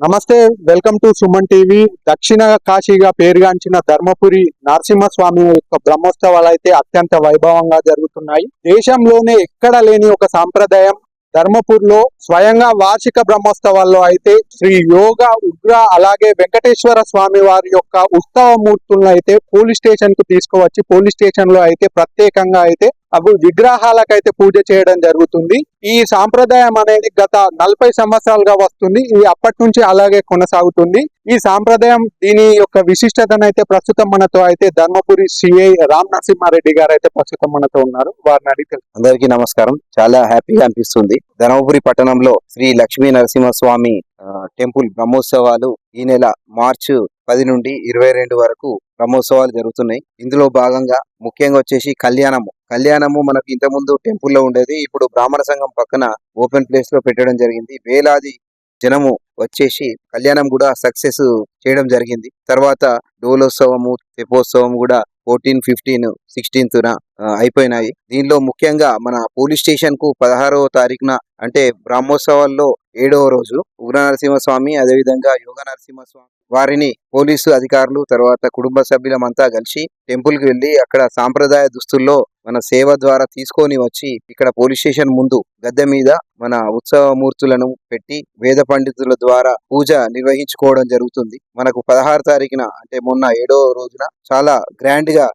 నమస్తే welcome to Suman TV. దక్షిణ కాశీగా పేరుగాంచిన ధర్మపురి నరసింహస్వామి యొక్క బ్రహ్మోత్సవాలు అయితే అత్యంత వైభవంగా జరుగుతున్నాయి. దేశంలోనే ఎక్కడ లేని ఒక సాంప్రదాయం ధర్మపూర్లో స్వయంగా వార్షిక బ్రహ్మోత్సవాల్లో అయితే శ్రీ యోగ ఉగ్ర అలాగే వెంకటేశ్వర స్వామి వారి యొక్క ఉత్సవ మూర్తులను అయితే పోలీస్ స్టేషన్కు తీసుకువచ్చి పోలీస్ స్టేషన్లో అయితే ప్రత్యేకంగా అయితే అవి విగ్రహాలకైతే పూజ చేయడం జరుగుతుంది. ఈ సాంప్రదాయం అనేది గత నలభై సంవత్సరాలుగా వస్తుంది. ఇది అప్పటి నుంచి అలాగే కొనసాగుతుంది. ఈ సాంప్రదాయం దీని యొక్క విశిష్టతను అయితే ప్రస్తుతం మనతో అయితే ధర్మపురి సిఐ రామ్ నరసింహారెడ్డి గారు అయితే ప్రస్తుతం మనతో ఉన్నారు. వారిని అడిగి అందరికీ నమస్కారం. చాలా హ్యాపీగా అనిపిస్తుంది. ధర్మపురి పట్టణంలో శ్రీ లక్ష్మీ నరసింహస్వామి ఆ, టెంపుల్ బ్రహ్మోత్సవాలు ఈ నెల మార్చ్ పది నుండి ఇరవై రెండు వరకు బ్రహ్మోత్సవాలు జరుగుతున్నాయి. ఇందులో భాగంగా ముఖ్యంగా వచ్చేసి కళ్యాణము. కళ్యాణము మనకు ఇంతకుముందు టెంపుల్లో ఉండేది. ఇప్పుడు బ్రాహ్మణ సంఘం పక్కన ఓపెన్ ప్లేస్లో పెట్టడం జరిగింది. వేలాది జనము వచ్చేసి కళ్యాణం కూడా సక్సెస్ చేయడం జరిగింది. తర్వాత డోలోత్సవము తెపోత్సవం కూడా ఫోర్టీన్ ఫిఫ్టీన్ సిక్స్టీన్త్న అయిపోయినాయి. దీనిలో ముఖ్యంగా మన పోలీస్ స్టేషన్కు పదహారవ తారీఖున అంటే బ్రహ్మోత్సవాల్లో ఏడవ రోజు ఉగ్ర నరసింహస్వామి అదేవిధంగా యోగ నరసింహస్వామి వారిని పోలీసు అధికారులు తర్వాత కుటుంబ సభ్యులమంతా కలిసి టెంపుల్కి వెళ్ళి అక్కడ సాంప్రదాయ దుస్తుల్లో మన సేవ ద్వారా తీసుకొని వచ్చి ఇక్కడ పోలీస్ స్టేషన్ ముందు గద్దె మీద మన ఉత్సవ మూర్తులను పెట్టి వేద పండితుల ద్వారా పూజ నిర్వహించుకోవడం జరుగుతుంది. మనకు పదహారు తారీఖున అంటే మొన్న ఏడో రోజున చాలా గ్రాండ్గా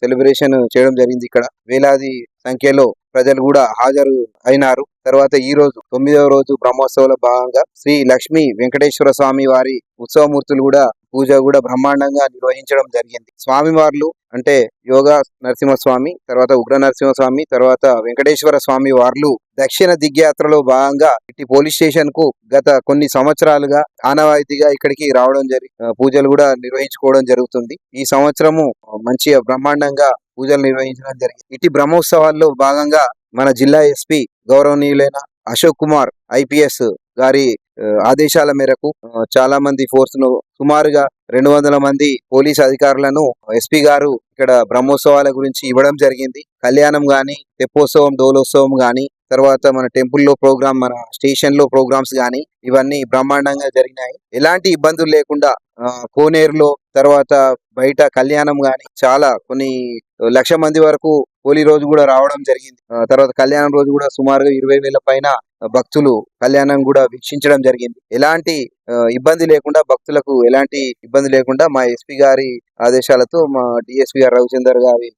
సెలబ్రేషన్ చేయడం జరిగింది ఇక్కడ. వేలాది సంఖ్యలో ప్రజలు కూడా హాజరు అయినారు. తర్వాత ఈ రోజు తొమ్మిదవ రోజు బ్రహ్మోత్సవాల భాగంగా శ్రీ లక్ష్మీ వెంకటేశ్వర స్వామి వారి ఉత్సవమూర్తులు కూడా పూజ కూడా బ్రహ్మాండంగా నిర్వహించడం జరిగింది. స్వామి వార్లు అంటే యోగా నరసింహస్వామి తర్వాత ఉగ్ర నరసింహస్వామి తర్వాత వెంకటేశ్వర స్వామి వార్లు దక్షిణ దిగ్యాత్రలో భాగంగా ఇటు పోలీస్ స్టేషన్కు గత కొన్ని సంవత్సరాలుగా ఆనవాయితీగా ఇక్కడికి రావడం జరిగి పూజలు కూడా నిర్వహించుకోవడం జరుగుతుంది. ఈ సంవత్సరము మంచిగా బ్రహ్మాండంగా పూజలు నిర్వహించడం జరిగింది. ఇటు బ్రహ్మోత్సవాల్లో భాగంగా మన జిల్లా ఎస్పీ గౌరవనీయులైన అశోక్ కుమార్ ఐపీఎస్ గారి ఆదేశాల మేరకు చాలా మంది ఫోర్స్ను సుమారుగా రెండు వందల మంది పోలీస్ అధికారులను ఎస్పీ గారు ఇక్కడ బ్రహ్మోత్సవాల గురించి ఇవ్వడం జరిగింది. కళ్యాణం గాని తెప్పోత్సవం డోలోత్సవం గాని తర్వాత మన టెంపుల్లో ప్రోగ్రామ్ మన స్టేషన్లో ప్రోగ్రామ్స్ గాని ఇవన్నీ బ్రహ్మాండంగా జరిగినాయి. ఎలాంటి ఇబ్బందులు లేకుండా కోనేరులో తర్వాత బయట కళ్యాణం గాని చాలా కొన్ని లక్ష మంది వరకు హోలీ రోజు కూడా రావడం జరిగింది. తర్వాత కళ్యాణం రోజు కూడా సుమారుగా ఇరవై వేల పైన భక్తులు కళ్యాణం కూడా వీక్షించడం జరిగింది. ఎలాంటి ఇబ్బంది లేకుండా భక్తులకు ఎలాంటి ఇబ్బంది లేకుండా మా ఎస్పీ గారి ఆదేశాలతో మా డిఎస్పీ గారు రవిచందర్ గారి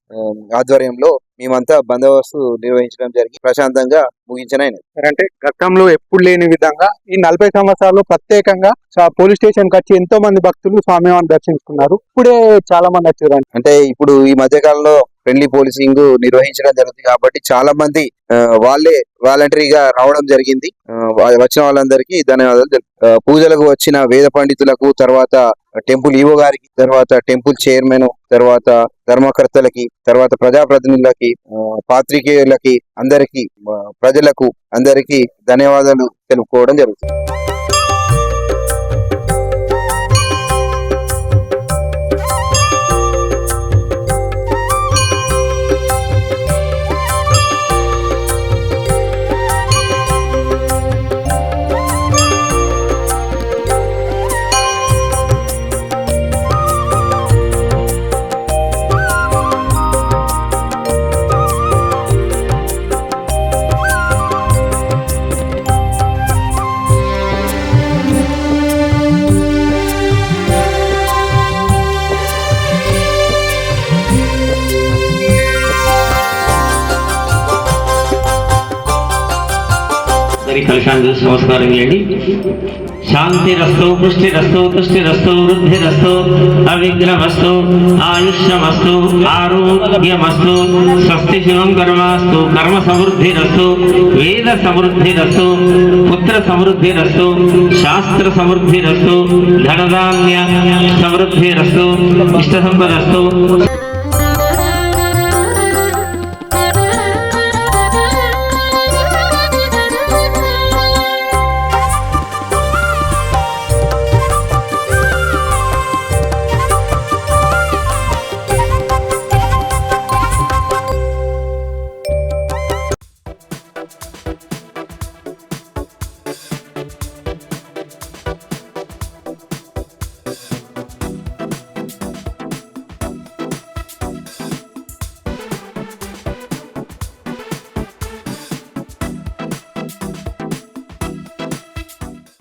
ఆధ్వర్యంలో మేమంతా బందోబస్తు నిర్వహించడం జరిగి ప్రశాంతంగా ముగించిన అంటే గతంలో ఎప్పుడు లేని విధంగా ఈ నలభై సంవత్సరాలు ప్రత్యేకంగా పోలీస్ స్టేషన్కి వచ్చి ఎంతో మంది భక్తులు స్వామివారిని దర్శించుకున్నారు. ఇప్పుడే చాలా మంది వచ్చారండి అంటే ఇప్పుడు ఈ మధ్య కాలంలో ఫ్రెండ్లీ పోలీసింగ్ నిర్వహించడం జరుగుతుంది కాబట్టి చాలా మంది వాళ్ళే వాలంటరీగా రావడం జరిగింది. వచ్చిన వాళ్ళందరికీ ధన్యవాదాలు పూజలకు వచ్చిన వేద పండితులకు తర్వాత టెంపుల్ ఈవో గారికి తర్వాత టెంపుల్ చైర్మన్ తర్వాత ధర్మకర్తలకి తర్వాత ప్రజాప్రతినిధులకి పాత్రికేయులకి అందరికి ప్రజలకు అందరికీ ధన్యవాదాలు తెలుపుకోవడం జరుగుతుంది. అందరి కలశాన్ని చూసి నమస్కారం చేయండి. తుష్టి రస్తో వృద్ధి రస్తో అవిఘ్నమస్తు ఆయుష్యమస్తు ఆరోగ్యమస్తు స్వస్తి శివం కర్మాస్తు కర్మ సమృద్ధి సమృద్ధిరస్తు వేద సమృద్ధి సమృద్ధిరస్తు పుత్ర సమృద్ధి సమృద్ధిరస్తు శాస్త్ర సమృద్ధి సమృద్ధిరస్తు ధనధాన్య సమృద్ధి సమృద్ధిరస్తు ఇష్ట సంపదస్తు